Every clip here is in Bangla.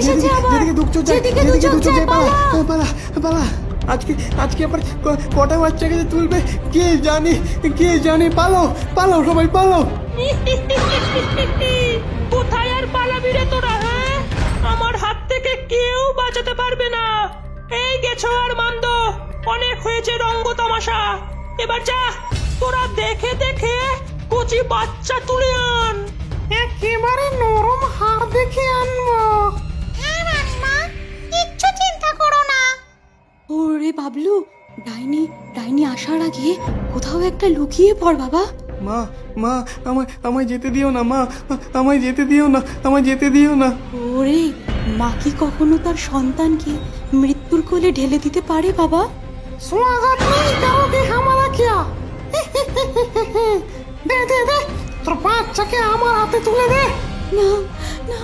এসেছে যেদিকে- আবার। যেদিকে দুঃখ যায় যেদিকে দুঃখ যায়, যায় পালা পালা। পালা আজকে আজকে আবার কটা বাচ্চাকে তুলবে কে জানে কে জানে পালো পালো সবাই পালো। কোথায় আর পালাবি রে তোরা হ্যাঁ? আমার হাত থেকে কেউ বাঁচাতে পারবে না। এই গেছো আর মান্দ অনেক হয়েছে রঙ্গ তামাশা। এবার যা তোরা দেখে দেখে কচি বাচ্চা তুলে আন। একেবারে নরম হাড় দেখে আনব। ওরে বাবলু ডাইনি ডাইনি আসার আগে কোথাও একটা লুকিয়ে পড় বাবা মা মা আমায় আমায় যেতে দিও না মা আমায় যেতে দিও না আমায় যেতে দিও না ওরে মা কি কখনো তার সন্তানকে মৃত্যুর কোলে ঢেলে দিতে পারে বাবা स्वागत नहीं करोगे हमारा क्या দে দে দে তোর বাচ্চাকে আমার হাতে তুলে দে না না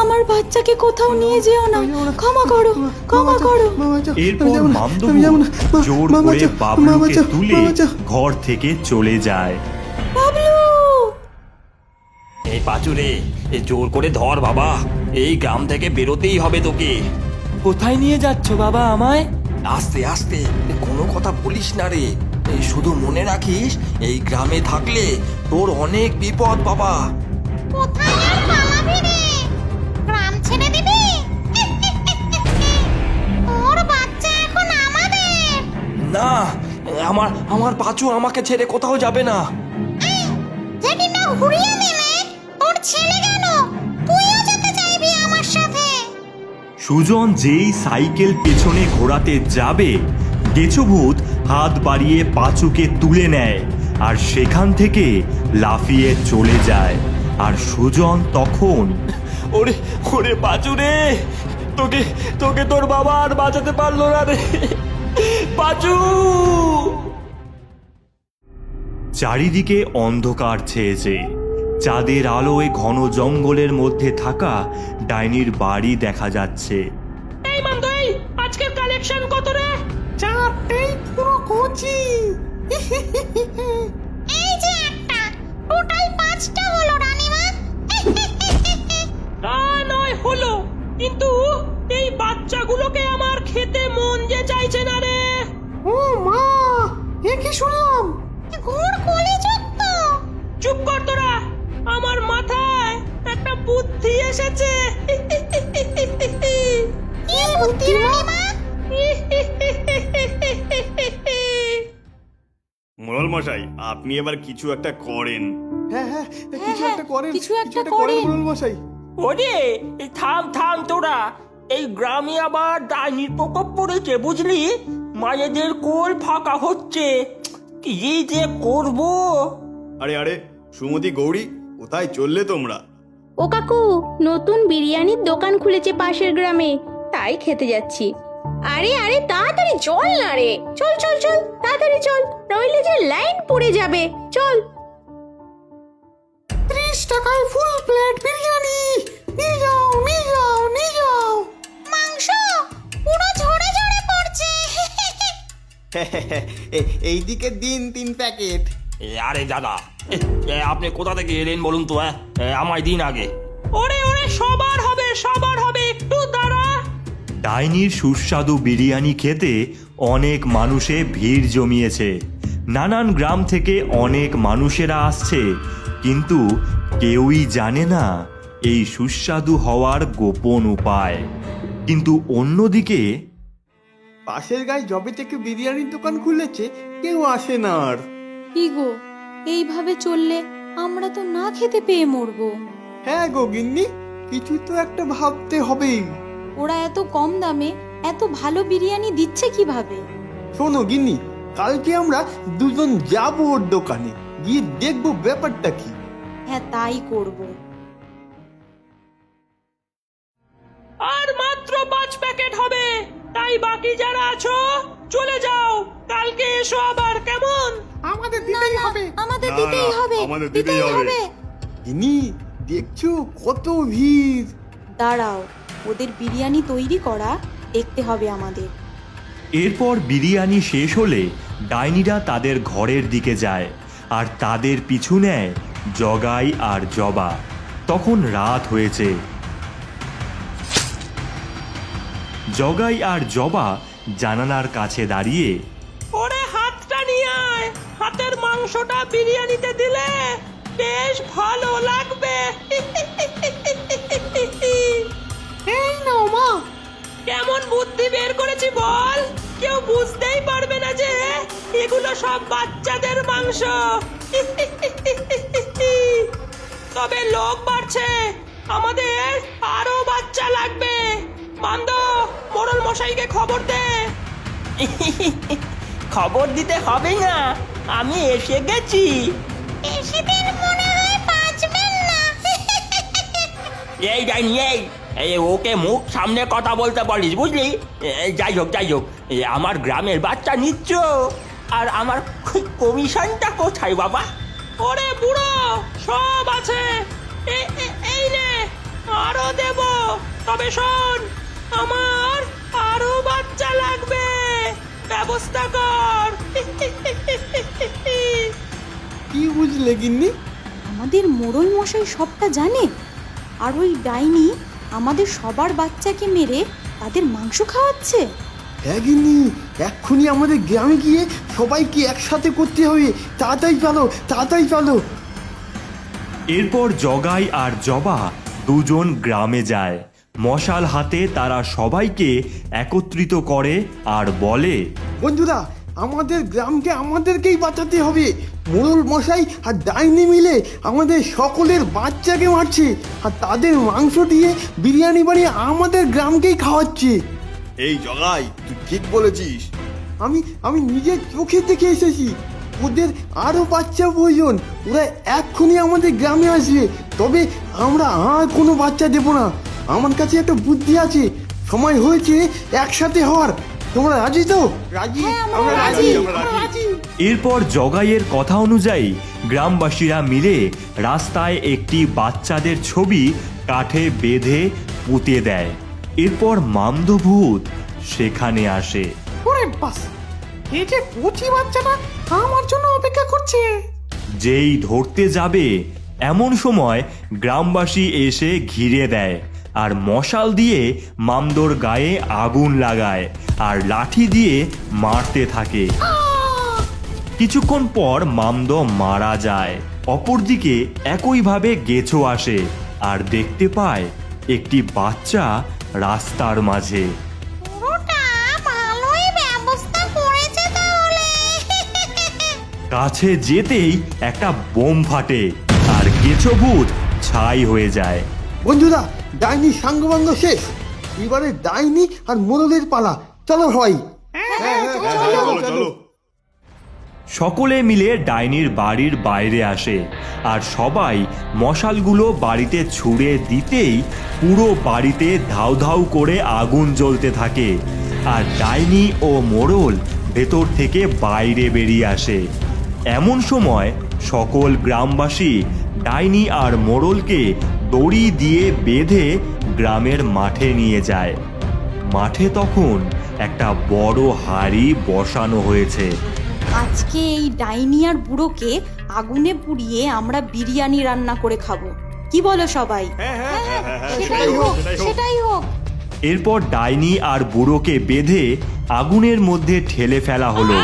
আমার বাচ্চাকে কোথাও নিয়ে যেও না ক্ষমা করো ক্ষমা করো এরপর মামদবু জোর করে বাবলুকে তুলে ঘর থেকে চলে যায় বাবলু এই পাচুরে এ জোর করে ধর বাবা এই গ্রাম থেকে বেরোতেই হবে তোকে কোথায় নিয়ে যাচ্ছ বাবা আমায় আস্তে আস্তে কোনো কথা বলিস না রে এই শুধু মনে রাখিস এই গ্রামে থাকলে তোর অনেক বিপদ বাবা আমার পাচু আমাকে ছেড়ে কোথাও যাবে না। যেটি না ঘুরিয়ে নিলে তোর ছেলে গেল তুইও যেতে চাইবি আমার সাথে। সুজন যেই সাইকেল পেছনে ঘোরাতে যাবে গেছভূত হাত বাড়িয়ে পাঁচুকে তুলে নেয় আর সেখান থেকে লাফিয়ে চলে যায়। আর সুজন তখন ওরে ওরে পাচু রে! তোকে তোকে তোর বাবা আর বাঁচাতে পারল না রে! পাচু চারিদিকে অন্ধকার ছেয়েছে। চাঁদের আলোয় ঘন জঙ্গলের মধ্যে থাকা ডাইনির বাড়ি দেখা যাচ্ছে। এই আজকের কালেকশন কত রে? চারটেই পুরো কচি। এই যে একটা টোটাল পাঁচটা হলো রানীমা তা নয় হলো কিন্তু এই বাচ্চাগুলোকে আমার খেতে মন যে চাইছে না রে। ও মা এ কি শুনলাম? ঘোর বুদ্ধি এসেছে। কি বুদ্ধি রানীমা মোড়ল মশাই আপনি এবার কিছু একটা করেন। হ্যাঁ হ্যাঁ কিছু হ্যাঁ, একটা করেন কিছু একটা করেন। মোড়ল মশাই। ওরে এই থাম থাম তোরা। এই গ্রামে আবার ডাইনির প্রকোপ পড়েছে বুঝলি? মায়েদের কোল ফাঁকা হচ্ছে। কি যে করব? আরে আরে সুমতি গৌরী কোথায় চললে তোমরা? ও কাকু নতুন বিরিয়ানির দোকান খুলেছে পাশের গ্রামে। তাই খেতে যাচ্ছি। আরে আরে তাড়াতাড়ি চল না রে। চল চল চল তাড়াতাড়ি চল। নইলে যে লাইন পড়ে যাবে। চল। ত্রিশ টাকায় ফুল প্লেট বিরিয়ানি। নিয়ে যাও নিয়ে যাও নিয়ে যাও। মাংস পুরো ঝরে ঝরে পড়ছে। এইদিকে দিন তিন প্যাকেট। এ, আরে দাদা আপনি কোথা থেকে এলেন বলুন তো হ্যাঁ? আমায় দিন আগে। ওরে ওরে সবার হবে সবার হবে। একটু দাঁড়া। ডাইনির সুস্বাদু বিরিয়ানি খেতে অনেক মানুষে ভিড় জমিয়েছে। নানান গ্রাম থেকে অনেক মানুষেরা আসছে কিন্তু কেউই জানে না এই সুস্বাদু হওয়ার গোপন উপায়। কিন্তু অন্যদিকে পাশের গায়ে জবে থেকে বিরিয়ানির দোকান খুলেছে কেউ আসে না আর। কি গো? এইভাবে চললে আমরা তো না খেতে পেয়ে মরবো। হ্যাঁ গো গিন্নি কিছু তো একটা ভাবতে হবেই। ওরা এত কম দামে এত ভালো বিরিয়ানি দিচ্ছে কীভাবে? শোনো গিন্নি কালকে আমরা দুজন যাব ওর দোকানে গিয়ে দেখব ব্যাপারটা কি। হ্যাঁ তাই করব। আর মাত্র পাঁচ প্যাকেট হবে তাই বাকি যারা আছো চলে যাও কালকে এসো আবার কেমন? হবে আমাদের না, দিতেই না, হবে আমাদের দিতেই হবে। গিন্নি দেখছ কত ভিড়। দাঁড়াও ওদের বিরিয়ানি তৈরি করা দেখতে হবে আমাদের। এরপর বিরিয়ানি শেষ হলে ডাইনিরা তাদের ঘরের দিকে যায় আর তাদের পিছু নেয় জগাই আর জবা। তখন রাত হয়েছে। জগাই আর জবা জানালার কাছে দাঁড়িয়ে হাতের মাংসটা বিরিয়ানিতে দিলে বেশ ভালো লাগবে। এই নাও মা। কেমন বুদ্ধি বের করেছি বল। কেউ বুঝতেই পারবে না যে এগুলো সব বাচ্চাদের মাংস। তবে লোক বাড়ছে। আমাদের আরও বাচ্চা লাগবে। মান্দ মোড়ল মশাইকে খবর দে। খবর দিতে হবে না। আমি এসে গেছি। বেশিদিন মনে হয় বাঁচবেন না। এই ডাইনি এই। এই ওকে মুখ সামনে কথা বলতে বলিস বুঝলি? এই, যাই হোক যাই হোক। আমার গ্রামের বাচ্চা নিচ্ছ। আর আমার কমিশনটা কোথায় বাবা? ওরে বুড়ো সব আছে। এ- এ- এই নে আরও দেব। তবে শোন আমার আরও বাচ্চা লাগবে। ব্যবস্থা কর। বুঝলে গিন্নি? আমাদের মোড়ল মশাই সবটা জানে। আর ওই ডাইনি আমাদের সবার বাচ্চাকে মেরে তাদের মাংস খাওয়াচ্ছে। হ্যাঁ গিন্নি এক্ষুনি আমাদের গ্রামে গিয়ে সবাইকে একসাথে করতে হবে। তাড়াতাড়ি চলো তাড়াতাড়ি চলো এরপর জগাই আর জবা দুজন গ্রামে যায়। মশাল হাতে তারা সবাইকে একত্রিত করে আর বলে বন্ধুরা আমাদের গ্রামকে আমাদেরকেই বাঁচাতে হবে। মোড়ল মশাই আর ডাইনি মিলে আমাদের সকলের বাচ্চাকে মারছে আর তাদের মাংস দিয়ে বিরিয়ানি বানিয়ে আমাদের গ্রামকেই খাওয়াচ্ছে। এই জগাই তুই ঠিক বলেছিস। আমি আমি নিজের চোখে দেখে এসেছি। ওদের আরও বাচ্চা প্রয়োজন। ওরা এক্ষুনি আমাদের গ্রামে আসবে। তবে আমরা আর কোনো বাচ্চা দেব না। আমার কাছে একটা বুদ্ধি আছে। সময় হয়েছে একসাথে হওয়ার। তোমরা রাজি তো? রাজি আমরা রাজি। আমরা রাজি। এরপর জগাইয়ের কথা অনুযায়ী গ্রামবাসীরা মিলে রাস্তায় একটি বাচ্চাদের ছবি কাঠে বেঁধে পুঁতে দেয়। এরপর মামদভূত সেখানে আসে। ওরে বাস এই যে কচি বাচ্চাটা আমার জন্য অপেক্ষা করছে। যেই ধরতে যাবে এমন সময় গ্রামবাসী এসে ঘিরে দেয় আর মশাল দিয়ে মামদোর গায়ে আগুন লাগায় আর লাঠি দিয়ে মারতে থাকে। কিছুক্ষণ পর মামদ মারা যায়। অপরদিকে একইভাবে গেছো আসে আর দেখতে পায় একটি বাচ্চা রাস্তার মাঝে। কাছে যেতেই একটা বোম ফাটে আর গেছো ভূত ছাই হয়ে যায়। বন্ধুরা ডাইনি সাঙ্গবাঙ্গ শেষ। এবারে ডাইনি আর মোরলের পালা। চলো হয় হ্যাঁ, চলো চলো। সকলে মিলে ডাইনির বাড়ির বাইরে আসে, আর সবাই মশালগুলো বাড়িতে ছুঁড়ে দিতেই পুরো বাড়িতে ধাউ ধাউ করে আগুন জ্বলতে থাকে, আর ডাইনি ও মোড়ল ভেতর থেকে বাইরে বেরিয়ে আসে। এমন সময় সকল গ্রামবাসী ডাইনি আর মোড়লকে দড়ি দিয়ে বেঁধে গ্রামের মাঠে নিয়ে যায়। মাঠে তখন একটা বড় হাড়ি বসানো হয়েছে। আজকে এই ডাইনি আর বুড়োকে আগুনে পুড়িয়ে আমরা বিরিয়ানি রান্না করে খাব। কি বলো সবাই? সেটাই হোক সেটাই হোক। এরপর ডাইনি আর বুড়োকে বেঁধে আগুনের মধ্যে ঠেলে ফেলা হলো।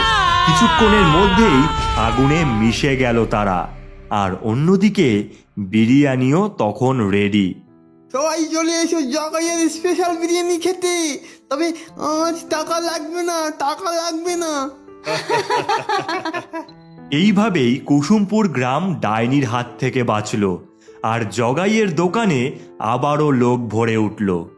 কিছুক্ষণের মধ্যেই আগুনে মিশে গেল তারা। আর অন্যদিকে বিরিয়ানিও তখন রেডি সবাই চলে এসো জগাইয়ের স্পেশাল বিরিয়ানি খেতে। তবে আজ টাকা লাগবে না টাকা লাগবে না। এইভাবেই কুসুমপুর গ্রাম ডাইনির হাত থেকে বাঁচল আর জগাইয়ের দোকানে আবারও লোক ভরে উঠল।